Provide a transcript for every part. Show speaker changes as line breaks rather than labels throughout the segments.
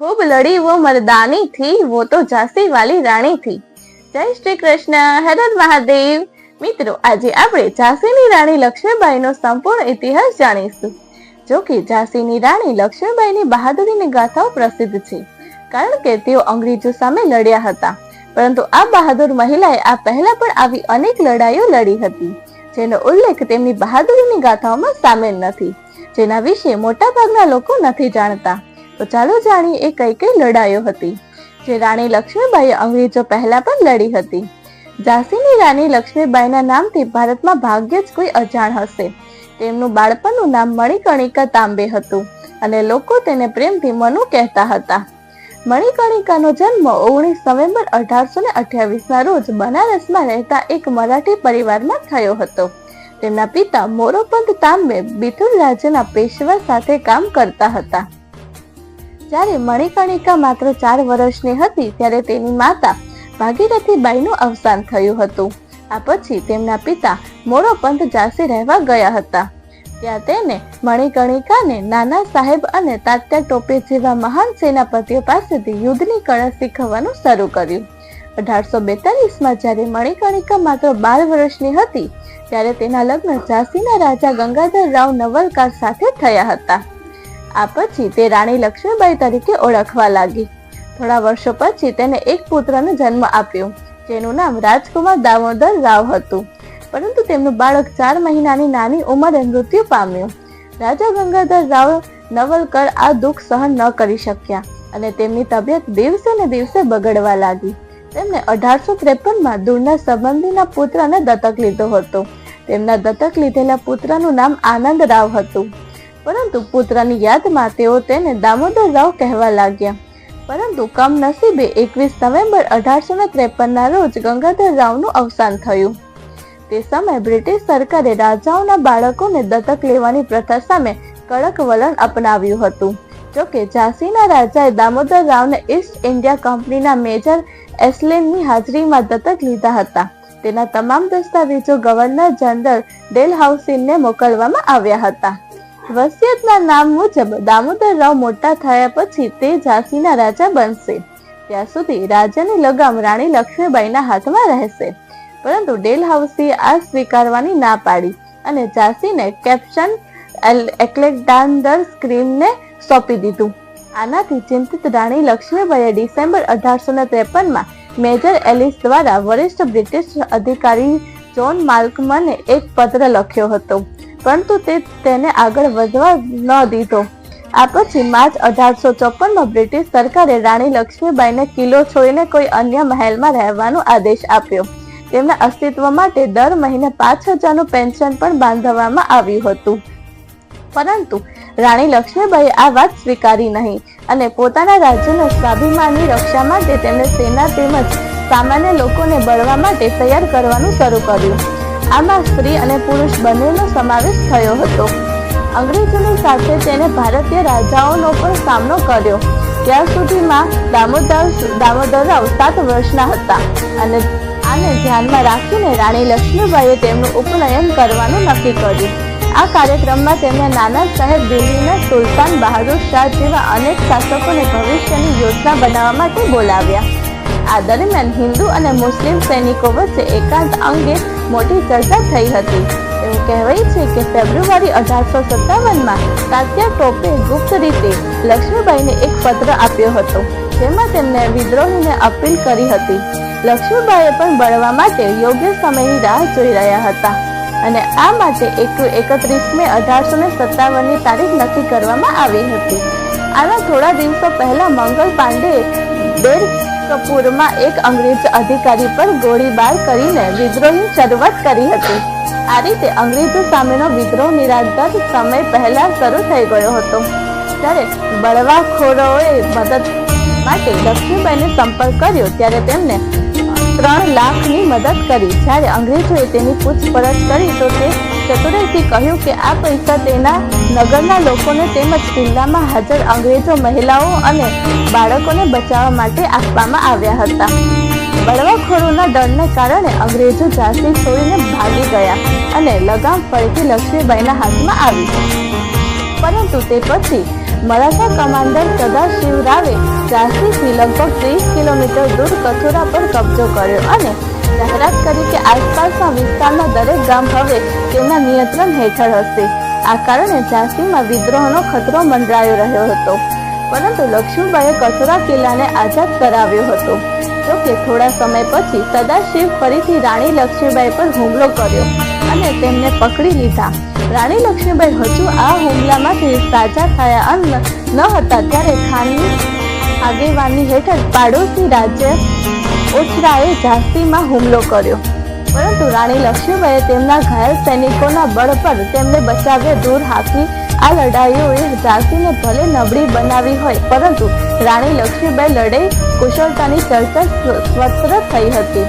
ખૂબ લડી વો મરદાની થી વો તો ઝાંસી વાલી રાણી થી જય શ્રી કૃષ્ણ હરદ મહાદેવ. મિત્રો, આજે આપણે ઝાંસીની રાણી લક્ષ્મીબાઈનો સંપૂર્ણ ઇતિહાસ જાણીશું. જો કે ઝાંસીની રાણી લક્ષ્મીબાઈની બહાદુરીની ગાથાઓ પ્રસિદ્ધ છે, કારણ કે તેઓ અંગ્રેજો સામે લડ્યા હતા. પરંતુ આ બહાદુર મહિલાએ આ પહેલા પણ આવી અનેક લડાઈઓ લડી હતી, જેનો ઉલ્લેખ તેમની બહાદુરીની ગાથાઓમાં સામેલ નથી, જેના વિશે મોટાભાગના લોકો નથી જાણતા. તો ચાલો જાણીએ એ કઈ કઈ લડાઈઓ હતી. જે રાણી લક્ષ્મીબાઈએ અંગ્રેજો પહેલા પણ લડી હતી. ઝાંસીની રાણી લક્ષ્મીબાઈના નામથી ભારતમાં ભાગ્યે જ કોઈ અજાણ હશે. તેમનું બાળપણનું નામ મણિકર્ણિકા તાંબે હતું અને લોકો તેને પ્રેમથી મનુ કહેતા હતા. મણિકર્ણિકાનો જન્મ ઓગણીસ નવેમ્બર અઢારસો ને અઠ્યાવીસ ના રોજ બનારસમાં રહેતા એક મરાઠી પરિવારમાં થયો હતો. તેમના પિતા મોરોપંત તાંબે બિથુર રાજ્યના પેશવા સાથે કામ કરતા હતા. જ્યારે મણિકર્ણિકા માત્ર ચાર વર્ષની હતી ત્યારે તેની માતા ભાગીરથી બાઈનું અવસાન થયું હતું. આ પછી તેમના પિતા મોડો પંથ ઝાંસી રહેવા ગયા હતા. ત્યાં તેને મણિકર્ણિકાને નાના સાહેબ અને તાત્યા ટોપે જેવા મહાન સેનાપતિઓ પાસેથી યુદ્ધની કળા શીખવવાનું શરૂ કર્યું. અઢારસો બેતાલીસમાં જ્યારે મણિકર્ણિકા માત્ર બાર વર્ષની હતી, ત્યારે તેના લગ્ન ઝાંસીના રાજા ગંગાધર રાવ નવલકાર સાથે થયા હતા. આ પછી તે રાણી લક્ષ્મીબાઈ તરીકે ઓળખવા લાગી. થોડા વર્ષો પછી તેને એક પુત્રને જન્મ આપ્યો, જેનું નામ રાજકુમાર દામોદર રાવ હતું. પરંતુ તેમનું બાળક ચાર મહિનાની નાની ઉંમરે મૃત્યુ પામ્યું. રાજા ગંગાધર રાવ નવલકર આ દુઃખ સહન ન કરી શક્યા અને તેમની તબિયત દિવસે ને દિવસે બગડવા લાગી. તેમણે અઢારસો ત્રેપનમાં દૂરના સંબંધીના પુત્રને દત્તક લીધો હતો. તેમના દત્તક લીધેલા પુત્રનું નામ આનંદ રાવ હતું. પરંતુ પુત્રની યાદમાં તેઓ તેને દામોદર રાવ કહેવા લાગ્યા. પરંતુ કમનસીબે એકવીસ નવેમ્બર અઢારસો ને ત્રેપનના રોજ ગંગાધર રાવનું અવસાન થયું. તે સમયે બ્રિટિશ સરકારે રાજાઓના બાળકોને દત્તક લેવાની પ્રથા સામે કડક વલણ અપનાવ્યું હતું. જોકે ઝાંસીના રાજાએ દામોદર રાવને ઈસ્ટ ઇન્ડિયા કંપનીના મેજર એસ્લેનની હાજરીમાં દત્તક લીધા હતા. તેના તમામ દસ્તાવેજો ગવર્નર જનરલ ડેલહાઉસીને મોકલવામાં આવ્યા હતા. વસિયતના નામ મુજબ દામોદર રાવ મોટા થયા પછી તે ઝાંસીના રાજા બનશે. ત્યાં સુધી રાજાની લગામ રાણી લક્ષ્મીબાઈના હાથમાં રહેશે. પરંતુ ડેલહાઉસીએ આ સ્વીકારવાની ના પાડી અને ઝાંસીને કેપ્શન એલેક્ઝાન્ડર સ્ક્રીમને સોંપી દીધું. આનાથી ચિંતિત રાણી લક્ષ્મીબાઈએ ડિસેમ્બર અઢારસો ને ત્રેપનમાં મેજર એલિસ દ્વારા વરિષ્ઠ બ્રિટિશ અધિકારી જોન માલ્કમને એક પત્ર લખ્યો હતો. પરંતુ તે તેને આગળ વધવા ન દીધો. આ પછી માર્ચ અઢારસો ચોપનમાં બ્રિટિશ સરકારે રાણી લક્ષ્મીબાઈને કિલ્લો છોડીને કોઈ અન્ય મહેલમાં રહેવાનો આદેશ આપ્યો. તેમના અસ્તિત્વ માટે દર મહિને પાંચ હજારનું પેન્શન પણ બાંધવામાં આવ્યું હતું. પરંતુ રાણી લક્ષ્મીબાઈએ આ વાત સ્વીકારી નહીં અને પોતાના રાજ્યના સ્વાભિમાનની રક્ષા માટે તેમણે સેના તેમજ સામાન્ય લોકોને બળવા માટે તૈયાર કરવાનું શરૂ કર્યું. આમાં સ્ત્રી અને પુરુષ બંનેનો સમાવેશ થયો હતો. અંગ્રેજોની સાથે તેને ભારતીય રાજાઓનો પણ સામનો કર્યો. ત્યાં સુધીમાં દામોદર દામોદરરાવ સાત વર્ષના હતા અને આને ધ્યાનમાં રાખીને રાણી લક્ષ્મીબાઈએ તેમનું ઉપનયન કરવાનું નક્કી કર્યું. આ કાર્યક્રમમાં તેમણે નાના સાહેબ દિલ્હીના સુલતાન બહાદુર શાહ જેવા અનેક શાસકોને ભવિષ્યની યોજના બનાવવા માટે બોલાવ્યા. આ દરમિયાન હિન્દુ અને મુસ્લિમ સૈનિકો વચ્ચે એકાંત અંગે મોટી ચર્ચા થઈ હતી. એવું કહેવાય છે કે ફેબ્રુઆરી અઢારસો સત્તાવનમાં કાત્યા ટોપે ગુપ્ત રીતે લક્ષ્મીબાઈને એક પત્ર આપ્યો હતો. જેમાં તેમને વિદ્રોહીને અપીલ કરી હતી. લક્ષ્મીબાઈએ પણ બળવા માટે યોગ્ય સમયની રાહ જોઈ રહ્યા હતા અને આ માટે એક એકત્રીસ મે અઢારસો ને સત્તાવનની તારીખ નક્કી કરવામાં આવી હતી. આના થોડા દિવસો પહેલા મંગલ પાંડે બેર કપૂરમાં એક અંગ્રેજ અધિકારી પર ગોળીબાર કરીને વિદ્રોહની શરૂઆત કરી હતી. આ રીતે અંગ્રેજો સામેનો વિદ્રોહ નિરાંતર સમય પહેલા શરૂ થઈ ગયો હતો. ત્યારે બળવાખોરોએ મદદ માટે લક્ષ્મીબાઈને સંપર્ક કર્યો, ત્યારે તેમને ત્રણ લાખની મદદ કરી. જ્યારે અંગ્રેજોએ તેની પૂછપરછ કરી, તો તે ચતુરાઈથી કહ્યું કે આ પૈસા તેના નગરના લોકોને તેમજ કિલ્લામાં હાજર અંગ્રેજો મહિલાઓ અને બાળકોને બચાવવા માટે આપવામાં આવ્યા હતા. બળવાખોરોના ડરને કારણે અંગ્રેજો ઝાંસી છોડીને ભાગી ગયા અને લગામ ફરીથી લક્ષ્મીબાઈના હાથમાં આવી. પરંતુ તે પછી મરાઠા કમાન્ડર સદાશિવ રાવે ઝાંસીથી લગભગ ત્રીસ કિલોમીટર દૂર કથોરા પર કબજો કર્યો અને જાહેરાત કરી કે આસપાસના વિસ્તારના દરેક ગામ હવે તેમના નિયંત્રણ હેઠળ હશે. આ કારણે ઝાંસીમાં વિદ્રોહનો ખતરો મંડરાયો રહ્યો હતો. પરંતુ લક્ષ્મીબાઈએ કચરા કિલ્લાને આઝાદ કરાવ્યો હતો. જોકે થોડા સમય પછી સદાશિવ ફરીથી રાણી લક્ષ્મીબાઈ પર હુમલો કર્યો અને તેમને પકડી લીધા. રાણી લક્ષ્મીબાઈ હજુ આ હુમલામાંથી સાજા થયા અન્ન ન હતા ત્યારે ખાનની આગેવાની હેઠળ પાડોશી રાજ્ય ઓછરાએ ઝાંસીમાં હુમલો કર્યો. પરંતુ રાણી લક્ષ્મીબાઈએ તેમના ઘાયલ સૈનિકોના બળ પર તેમને બચાવ્યા દૂર હાકી આ લડાઈઓએ ઝાંસીને ભલે નબળી બનાવી હોય, પરંતુ રાણી લક્ષ્મીબાઈ લડાઈ કુશળતાની ચર્ચા સ્વતંત્ર થઈ હતી.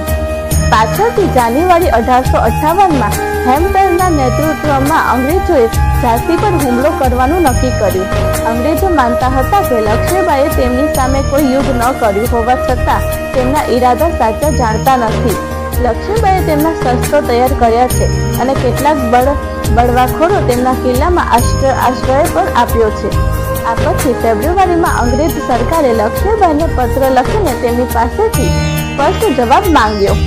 પાછળથી જાન્યુઆરી અઢારસો અઠાવનમાં હેમ્પટનના નેતૃત્વમાં અંગ્રેજોએ ઝાંસી પર હુમલો કરવાનું નક્કી કર્યું. અંગ્રેજો માનતા હતા કે લક્ષ્મીબાઈએ તેમની સામે કોઈ યુદ્ધ ન કર્યું હોવા છતાં તેમના ઈરાદા સાચા જાણતા નથી. લક્ષ્મીબાઈએ તેમના શસ્ત્રો તૈયાર કર્યા છે અને કેટલાક બળ, બળવાખોરો તેમના કિલ્લામાં આશ્રય આશ્રય પણ આપ્યો છે. આ પછી ફેબ્રુઆરીમાં અંગ્રેજ સરકારે લક્ષ્મીબાઈને પત્ર લખીને તેમની પાસેથી સ્પષ્ટ જવાબ માંગ્યો.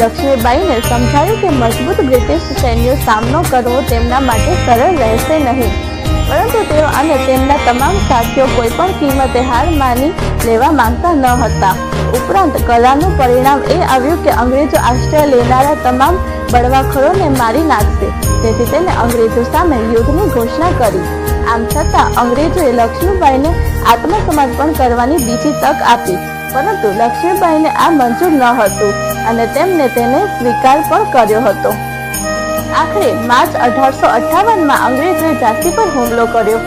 લક્ષ્મીબાઈને સમજાયું કે મજબૂત બ્રિટિશ સૈન્યો સામનો કરવો તેમના માટે સરળ રહેશે નહીં. પરંતુ તેઓ અને તેમના તમામ સાથીઓ કોઈ પણ કિંમતે હાર માની લેવા માંગતા ન હતા. ઉપરાંત કલાનું પરિણામ એ આવ્યું કે અંગ્રેજો આશ્રય લેનારા તમામ બળવાખોરોને મારી નાખશે. તેથી તેને અંગ્રેજો સામે યુદ્ધની ઘોષણા કરી. આમ છતાં અંગ્રેજોએ લક્ષ્મીબાઈને આત્મસમર્પણ કરવાની બીજી તક આપી. પરંતુ લક્ષ્મીબાઈને આ મંજૂર ન હતું અને તેમને તેને સ્વીકાર પણ કર્યો હતો. આખરે માર્ચ અઢારસો અઠાવનમાં અંગ્રેજોએ ઝાંસી પર હુમલો કર્યો.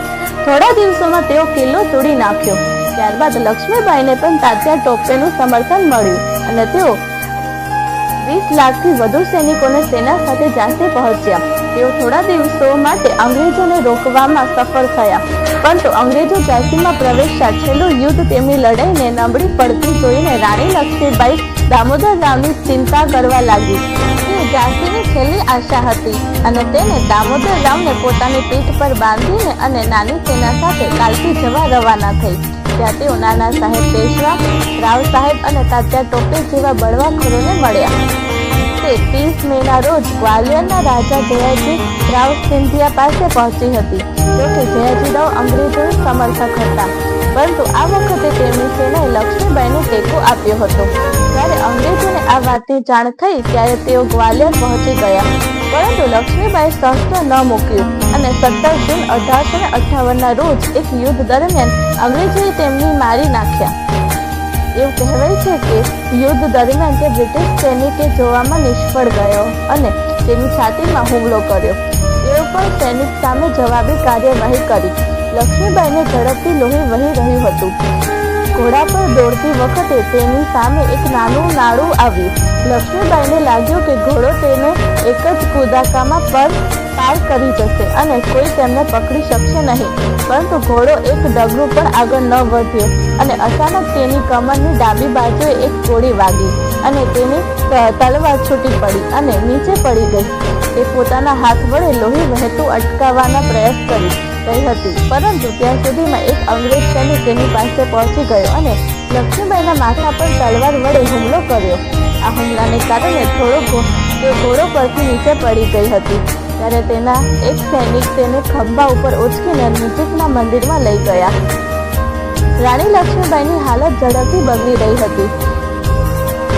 થોડા દિવસોમાં તેઓ કિલ્લો તોડી નાખ્યો. ત્યારબાદ લક્ષ્મીબાઈને પણ તાત્યા ટોપેનું સમર્થન મળ્યું અને તેઓ વીસ લાખથી વધુ સૈનિકોને સેના સાથે ઝાંસી પહોંચ્યા. તેઓ થોડા દિવસો માટે અંગ્રેજોને રોકવામાં સફળ થયા. પરંતુ અંગ્રેજો ઝાંસીમાં પ્રવેશતા છેલ્લું યુદ્ધ તેમની લડાઈને નબળી પડતી જોઈને રાણી લક્ષ્મીબાઈ દામોદર રાવની ચિંતા કરવા લાગી. તે ઝાંસીની છેલ્લી આશા હતી અને તેને દામોદર રાવને પોતાની પીઠ પર બાંધીને અને નાની સેના સાથે કાલથી જવા રવાના થઈ. ત્યાં તેઓ નાના સાહેબ પેશવા, રાવ સાહેબ અને તાત્યા ટોપે જેવા બળવાખોરોને મળ્યા. તે ત્રીસ મેના રોજ ગ્વાલિયરના રાજા જયાજી રાવ સિંધિયા પાસે પહોંચી હતી. જોકે જયાજી રાવ અંગ્રેજો સમર્થક હતા. પરંતુ આ વખતે તેમની સેનાએ લક્ષ્મીબાઈને ટેકો આપ્યો હતો. જ્યારે અંગ્રેજોને આ વાતની જાણ થઈ ત્યારે તેઓ ગ્વાલિયર પહોંચી ગયા. પરંતુ લક્ષ્મીબાઈ શસ્ત્ર ન મૂક્યું અને સત્તર જૂન અઢારસો ને અઠાવનના રોજ એક યુદ્ધ દરમિયાન અંગ્રેજોએ તેમને મારી નાખ્યા. એવું કહેવાય છે કે યુદ્ધ દરમિયાન તે બ્રિટિશ સૈનિકે જોવામાં નિષ્ફળ ગયો અને તેની છાતીમાં હુમલો કર્યો. તેઓ પણ સૈનિક સામે જવાબી કાર્યવાહી કરી. લક્ષ્મીબાઈને ઝડપથી લોહી વહી રહ્યું હતું. ઘોડા પર દોડતી વખતે તેની સામે એક નાનું નાળું આવ્યું. લક્ષ્મીબાઈને લાગ્યું કે ઘોડો તેને એક જ કુદાકામાં પર પાર કરી જશે અને કોઈ તેમને પકડી શકશે નહીં. પરંતુ ઘોડો એક ડગલું પણ આગળ ન વધ્યો અને અચાનક તેની કમરની ડાબી બાજુએ એક ગોળી વાગી અને તેની તલવાર છૂટી પડી અને નીચે પડી ગઈ. તે પોતાના હાથ વડે લોહી વહેતું અટકાવવાના પ્રયાસ કરી રહી હતી. પરંતુ ત્યાં સુધીમાં એક અંગ્રેજ સૈનિક તેની પાસે પહોંચી ગયો અને લક્ષ્મીબાઈના માથા પર તલવાર વડે હુમલો કર્યો. આ હુમલાને કારણે થોડો તે ઘોડો પરથી નીચે પડી ગઈ હતી. ત્યારે તેના એક સૈનિક તેને ખંભા ઉપર ઉચકીને નજીકના મંદિરમાં લઈ ગયા. રાણી લક્ષ્મીબાઈની હાલત ઝડપથી બગડી રહી હતી.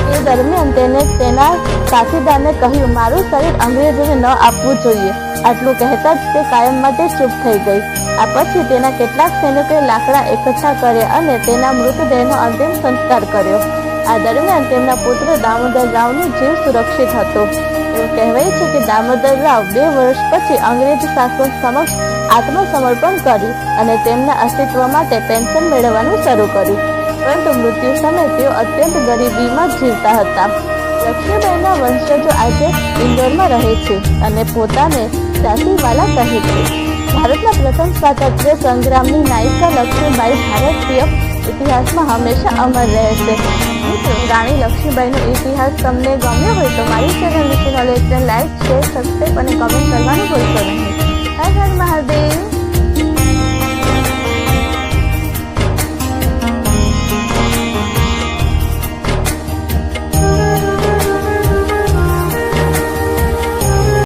તે દરમિયાન તેને તેના સાથીદારને કહ્યું, મારું શરીર અંગ્રેજોને ન આપવું જોઈએ. આટલું કહેતા જ તે કાયમ માટે ચૂપ થઈ ગઈ. આ પછી તેના કેટલાક સૈનિકોએ લાકડા એકઠા કર્યા અને તેના મૃતદેહનો અંતિમ સંસ્કાર કર્યો. આ દરમિયાન તેમના પુત્ર દામોદર રાવનો જીવ સુરક્ષિત હતો. કહેવાય છે કે દામોદર રાવ બે વર્ષ પછી અંગ્રેજ શાસન સમક્ષ આત્મસમર્પણ કર્યું અને તેમના અસ્તિત્વ માટે પેન્શન મેળવવાનું શરૂ કર્યું. પરંતુ મૃત્યુ સમયે તેઓ અત્યંત ગરીબીમાં જીવતા હતા. લક્ષ્મીબાઈના વંશજો આજે ઇન્દોરમાં રહે છે અને પોતાને ચાંદીવાલા કહે છે. ભારતના પ્રથમ સ્વાતંત્ર્ય સંગ્રામની નાયિકા લક્ષ્મીબાઈ ભારતીય ઇતિહાસમાં હંમેશા અમર રહેશે. મિત્રો, રાણી લક્ષ્મીબાઈનો ઇતિહાસ તમને ગમ્યો હોય તો મારી ચેનલ વિશે નોલેજને લાઈક શેર સબસ્ક્રાઈબ અને કમેન્ટ કરવાનું ભૂલશો નહીં. હર હર મહાદેવ.